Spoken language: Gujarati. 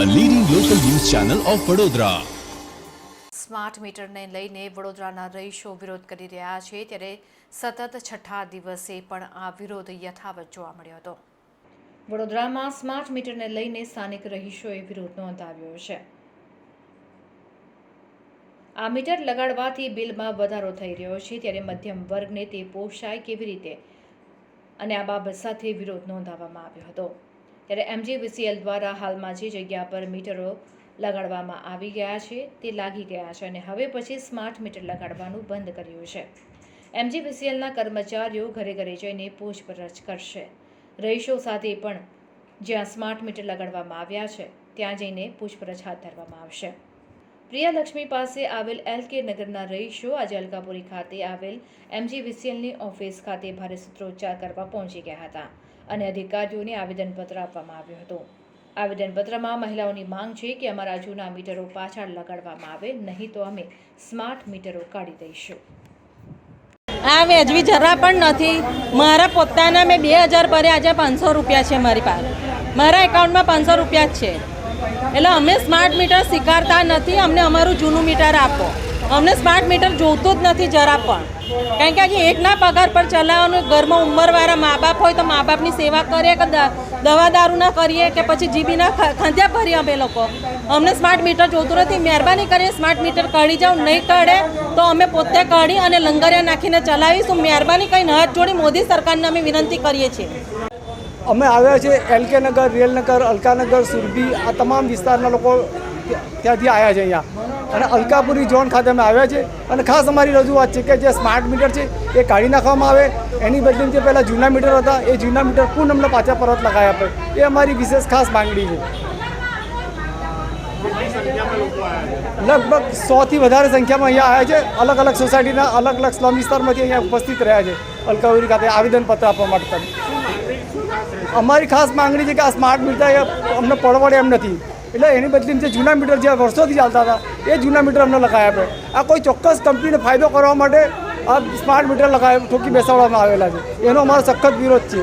ચેનલ ઓફ વડોદરા સ્માર્ટ મીટરને લઈને વડોદરાના રહીશો વિરોધ કરી રહ્યા છે ત્યારે સતત છઠ્ઠા દિવસે પણ આ વિરોધ યથાવત જોવા મળ્યો હતો. વડોદરામાં સ્માર્ટ મીટરને લઈને સ્થાનિક રહીશોએ વિરોધ નોંધાવ્યો છે. આ મીટર લગાડવાથી બિલમાં વધારો થઈ રહ્યો છે ત્યારે મધ્યમ વર્ગને તે પોષાય કેવી રીતે? અને આ બાબત સાથે વિરોધ નોંધાવવામાં આવ્યો હતો. ત્યારે એમજીવીસીએલ દ્વારા હાલમાં જે જગ્યા પર મીટરો લગાડવામાં આવી ગયા છે તે લાગી ગયા છે અને હવે પછી સ્માર્ટ મીટર લગાડવાનું બંધ કર્યું છે. એમજીવીસીએલના કર્મચારીઓ ઘરે ઘરે જઈને પૂછપરછ કરશે. રહીશો સાથે પણ જ્યાં સ્માર્ટ મીટર લગાડવામાં આવ્યા છે, ત્યાં જઈને પૂછપરછ હાથ ધરવામાં આવશે. પ્રિયાલક્ષ્મી પાસે આવેલ એલ કે નગરના રહીશો આજે અલકાપુરી ખાતે આવેલ એમજીવીસીએલની ઓફિસ ખાતે ભારે સૂત્રોચ્ચાર કરવા પહોંચી ગયા હતા. અને અધિકારીઓને આવેદનપત્ર આપવામાં આવ્યું હતું. આવેદનપત્રમાં મહિલાઓની માંગ છે કે અમારા જૂના મીટરો પાછા લગાડવામાં આવે, નહીં તો અમે સ્માર્ટ મીટરો કાઢી દઈશું. આ વ્યાજબી જરા પણ નથી. મારા પોતાના મેં બે હજાર ભર્યા, આજે પાંચસો રૂપિયા છે મારી પાસે. મારા એકાઉન્ટમાં પાંચસો રૂપિયા જ છે. એટલે અમે સ્માર્ટ મીટર સ્વીકારતા નથી, અમને અમારું જૂનું મીટર આપો. અમને સ્માર્ટ મીટર જોતું જ નથી જરા પણ. કારણ કે આજે એકના પગાર પર ચલાવવાનું, ઘરમાં ઉંમરવાળા મા બાપ હોય તો મા બાપની સેવા કરીએ કે દવા દારૂના કરીએ કે પછી જીબીના ખંધ્યા ભરીએ અમે લોકો. અમને સ્માર્ટ મીટર જોતું નથી. મહેરબાની કરીને સ્માર્ટ મીટર કાઢી જાઓ. નહીં કાઢે તો અમે પોતે કાઢી અને લંગરિયા નાખીને ચલાવીશું. મહેરબાની કરીને હાથ જોડી મોદી સરકારને અમે વિનંતી કરીએ છીએ. અમે આવ્યા છે એલકે નગર રેલનગર અલકાનગર સુરભી, આ તમામ વિસ્તારના લોકો ત્યાંથી આવ્યા છે અહીંયા. અને અલકાપુરી ઝોન ખાતે અમે આવ્યા છે અને ખાસ અમારી રજૂઆત છે કે જે સ્માર્ટ મીટર છે, એ કાઢી નાખવામાં આવે. એની બદલે જે પહેલાં જૂના મીટર હતા, એ જૂના મીટર પૂર્ણ અમને પાછા પરત લગાવી આપે એ અમારી વિશેષ ખાસ માંગણી છે. લગભગ સોથી વધારે સંખ્યામાં અહીંયા આવ્યા છે. અલગ અલગ સોસાયટીના અલગ અલગ સ્લમ વિસ્તારમાંથી અહીંયા ઉપસ્થિત રહ્યા છે. અલકાપુરી ખાતે આવેદનપત્ર આપવા માટે. અમારી ખાસ માંગણી છે કે આ સ્માર્ટ મીટર અમને પડવડે એમ નથી. એટલે એની બદલી જે જૂના મીટર જે વર્ષોથી ચાલતા હતા, એ જૂના મીટર અમને લગાવ્યા આપે આ કોઈ ચોક્કસ કંપનીને ફાયદો કરવા માટે આ સ્માર્ટ મીટર લગાવે ઠોકી બેસાડવામાં આવેલા છે. એનો અમારો સખત વિરોધ છે.